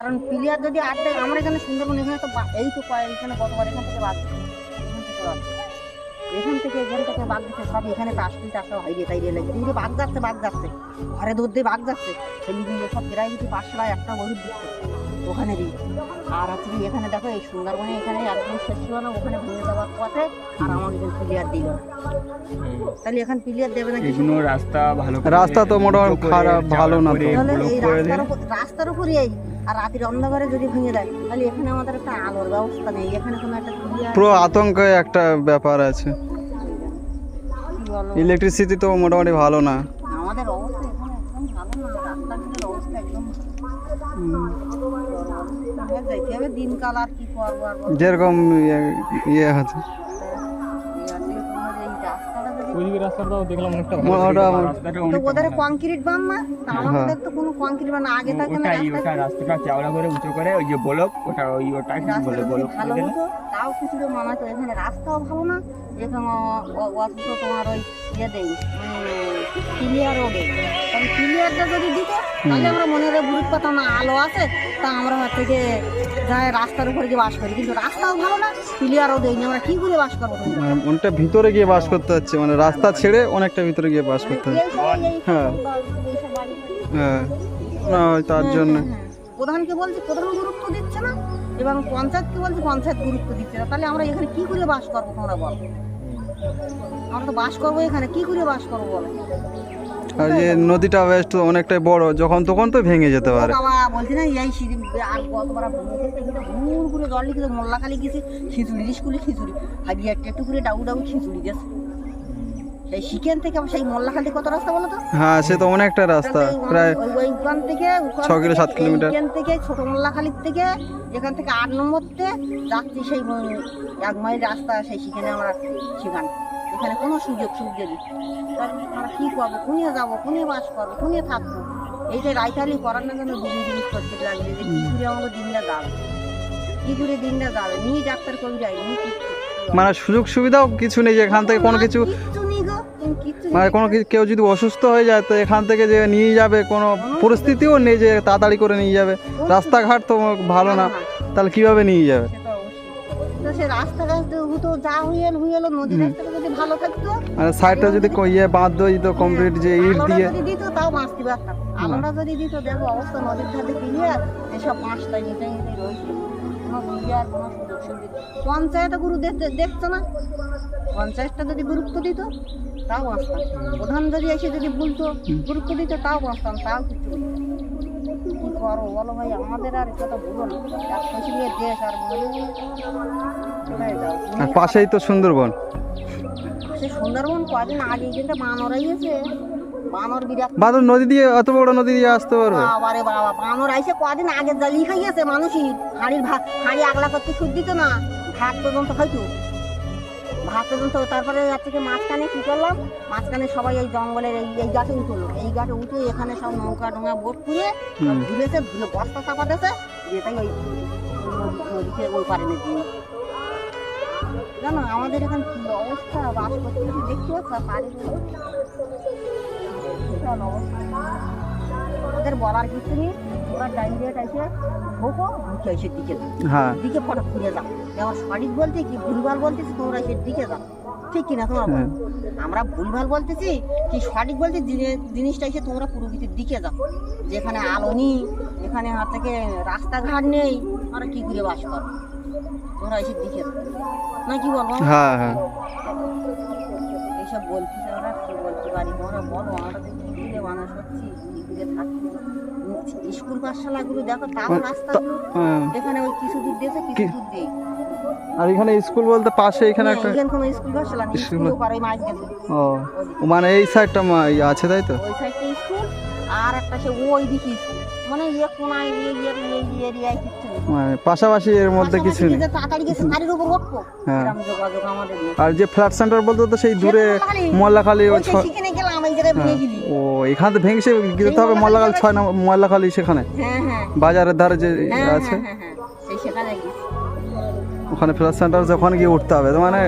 কারণ প্লেয়ার যদি আটটা আমরা এখানে সুন্দরবন, এখানে তো এই তো কয়- এখানে গতবার এখান থেকে বাদ এখান থেকে এখান থেকে বাঘ দিচ্ছে সব এখানে টাসপিল টাসা হাইরে তাই লাগে দিদি বাঘ যাচ্ছে বাঘ যাচ্ছে। ঘরে দৌড় দিয়ে বাঘ যাচ্ছে। ছেলেগুলো সব প্রায় যদি পাশে একটা গরুর দিচ্ছে। ওখানে দিই আর হচ্ছে কি এখানে দেখো এই সুন্দরবনে এখানে একদম শেষ ছিল না ওখানে ভেঙে দেওয়ার পথে আর আমাকে প্লেয়ার দিল তাহলে এখন প্লেয়ার দেবে না কিছু রাস্তা ভালো রাস্তা তো মোটামুটি খারাপ, ভালো না রাস্তার উপরে এই আর রাতের অন্ধকারে যদি ভেঙে দেয় তাহলে এখানে আমাদের একটা আলোর ব্যবস্থা নেই। এখানে কোনো একটা পুরো আতঙ্ক একটা ব্যাপার আছে। ইলেকট্রিসিটি তো মোটামুটি ভালো না। আমাদের অবস্থা এখানে একদম ভালো না রাস্তাঘাটের অবস্থা একদম যেরকম ইয়ে- ইয়ে ওইদিকে রাস্তাটাও দেখলাম অনেকটা ভালো। ওটা তো ওদের কংক্রিট বান না? আমাদের তো কোনো কংক্রিট বান না। আগে থাকে না ওটাই ওটা রাস্তাটা চাওড়া করে উঁচু করে ওই যে বলক ওটা ওই ওটা কি বলে বলক ভালো তাও কিছু তো মানাতো এখানে রাস্তাও ভালো না এখানে অথচ তোমার ওই ইয়ে দেই ক্লিয়ারও দেই। তাহলে ক্লিয়ারটা যদি দিত তাহলে আমরা মনে হয় না আলো আছে তা আমরা হচ্ছে যে যায় রাস্তার উপরে গিয়ে বাস করি। কিন্তু রাস্তাও ভালো না ক্লিয়ারও দেয়নি আমরা কি করে বাস করব? তুমি? মানে ভিতরে গিয়ে বাস করতে হচ্ছে মানে রাস্তা ছেড়ে অনেকটা ভিতরে গিয়ে বাস করতে এই হ্যাঁ। হ্যাঁ। না হয় তার হ্যাঁ, জন্য। হ্যাঁ, হ্যাঁ। প্রধানকে বলছি প্রধান গুরুত্ব দিচ্ছে না এবং পঞ্চায়েতকে বলছি পঞ্চায়েত গুরুত্ব দিচ্ছে না। তাহলে আমরা এখানে কি করে বাস করব তোমরা বলো? আমরা তো বাস করব এখানে কি করে বাস করব বলো? আর যে নদীটা বেশ অনেকটাই বড় যখন তখন তো ভেঙে যেতে পারে। বাবা বলছি না এই সিঁড়ি আর গতবার ভুল করে জল লিখেছে মোল্লাখালি গেছে খিচুড়ি স্কুলে খিচুড়ি। একটু একটু করে ডাউ ডাউ খিচুড়ি গেছে সেই শিকেন থেকে সেই মোল্লাখালি কত রাস্তা বলো তো? হ্যাঁ সে তো অনেকটা রাস্তা প্রায় ওই- ওই থেকে ছ কিলো, সাত কিলোমিটার। এইখান থেকে ছোট মোল্লাখালির থেকে এখান থেকে আট নম্বরতে যাচ্ছি সেই এক মাইল রাস্তা সেই সেখানে আমরা সেখানে। এখানে কোনো সুযোগ সুবিধা নেই। আমরা কী করব? কোনিয়ে যাব? কোনিয়ে বাস করব? কোনিয়ে থাকব? এইটা রাইতালি করার না জন্য দুদিন জিনিস করতে লাগবে যে কী করে আমাকে দিনটা যাবে? কী করে দিনটা যাবে? নিয়ে ডাক্তার কবি যাই মানে সুযোগ সুবিধাও কিছু নেই এখান থেকে কোনো কিছু মানে কোনো কেউ যদি অসুস্থ হয়ে যায় তো এখান থেকে যে নিয়ে যাবে কোনো পরিস্থিতিও নেই যে তাড়াতাড়ি করে নিয়ে যাবে। রাস্তাঘাট তো ভালো না। তাহলে কীভাবে নিয়ে যাবে? মানে সাইডটা যদি ইয়ে বাঁধ দিত কমপ্লিট যে ইট দিয়ে। আলোটা যদি দিত দেখো অবস্থা নদীর ধারে ক্লিয়ার এসব পাঁচটা নিতে নিতে রয়েছে কোনো ক্লিয়ার কোনো সুযোগ সুবিধা পঞ্চায়েত গুরু দেখতে- না? পঞ্চায়েতটা যদি গুরুত্ব দিত তাও বাঁচতাম প্রধান যদি এসে যদি বলতো গুরুত্ব দিত তাও বাঁচতাম তাও কিছু কি করো বলো ভাই আমাদের আর এটা বলো না এক দেশ আর বলো। পাশেই তো সুন্দরবন। সে সুন্দরবন কদিন আগে কিন্তু বানর আইছে বানর বিরাট নদী দিয়ে অত বড় নদী দিয়ে আসতে পারবে? বাবারে বাবা বানর আইসে কদিন আগে জ্বালিয়ে খাইয়েছে মানুষই। হাঁড়ির ভাত হাঁড়ি আগলা করতে সুদ দিত না। ভাত পর্যন্ত হয়তো। ভাত পর্যন্ত তারপরে থেকে মাঝখানে কি করলাম? মাঝখানে সবাই এই জঙ্গলের এই এই গাছে উঠল। এই গাছে উঠে এখানে সব নৌকা ডোঙা বোট হুম। ধুলেছে ধুলে বস্তা চাপা দিয়েছে। দিয়ে তাই ওই নদী- নদীতে ওই পারে দিয়ে জানো আমাদের এখানে কি অবস্থা? বাস করতে করতে দেখতে পাচ্ছ? পারে বিশাল অবস্থা ওদের বলার কিছু নেই। ওরা ডাইরেক্ট এসে ঢোকো ঢুকে এসে দিকে হ্যাঁ। দিকে ফটো ঘুরে যাও এবার সঠিক বলতে কি ভুলভাল বলতেছি তোমরা এসে দিকে যাও। ঠিক কিনা তোমরা? হ্যাঁ। আমরা ভুলভাল বলতেছি কি সঠিক বলতে জিনিসটা এসে তোমরা পুরোহিতের দিকে যাও। যেখানে আলো নেই এখানে হাত থেকে রাস্তাঘাট নেই আমরা কি করে বাস করো? তোমরা এসে দিকে যাও। না কি বলব? হ্যাঁ হ্যাঁ। এইসব বলতেছে আমরা কি বলতে পারি? তোমরা বলো আমরা তো করে মানুষ হচ্ছি করে থাকছি। স্কুল পাঠশালাগুলো দেখো তাও রাস্তাগুলো হ্যাঁ। এখানে ওই কিছু দূর দিয়েছে কিছু দূর দেই আর এখানে স্কুল বলতে পাশে এখানে একটা কোনো স্কুল পাঠশালা নেই স্কুল- স্কুল পারে মাছ গেছে। ও মানে এই সাইডটা আছে তাই তো? ওই সাইডটা স্কুল আর একটা সে ওই দিকে স্কুল। মানে ইয়ে কোনায় ইয়ে ইয়ে ইয়ে ইয়ে কিচ্ছু মানে পাশাপাশি এর মধ্যে কিছু নেই। হ্যাঁ। আর যে ফ্ল্যাট সেন্টার বলতে তো সেই দূরে মোল্লাখালী। গেলি। ও এখান থেকে ভেঙে যেতে হবে মল্লাখালী ছয় নম্বর মল্লাখালী সেখানে। হ্যাঁ হ্যাঁ। বাজারের ধারে যে হ্যাঁ আছে। হ্যাঁ হ্যাঁ হ্যাঁ ওখানে ফ্ল্যাট সেন্টার ওখানে গিয়ে উঠতে হবে তো মানে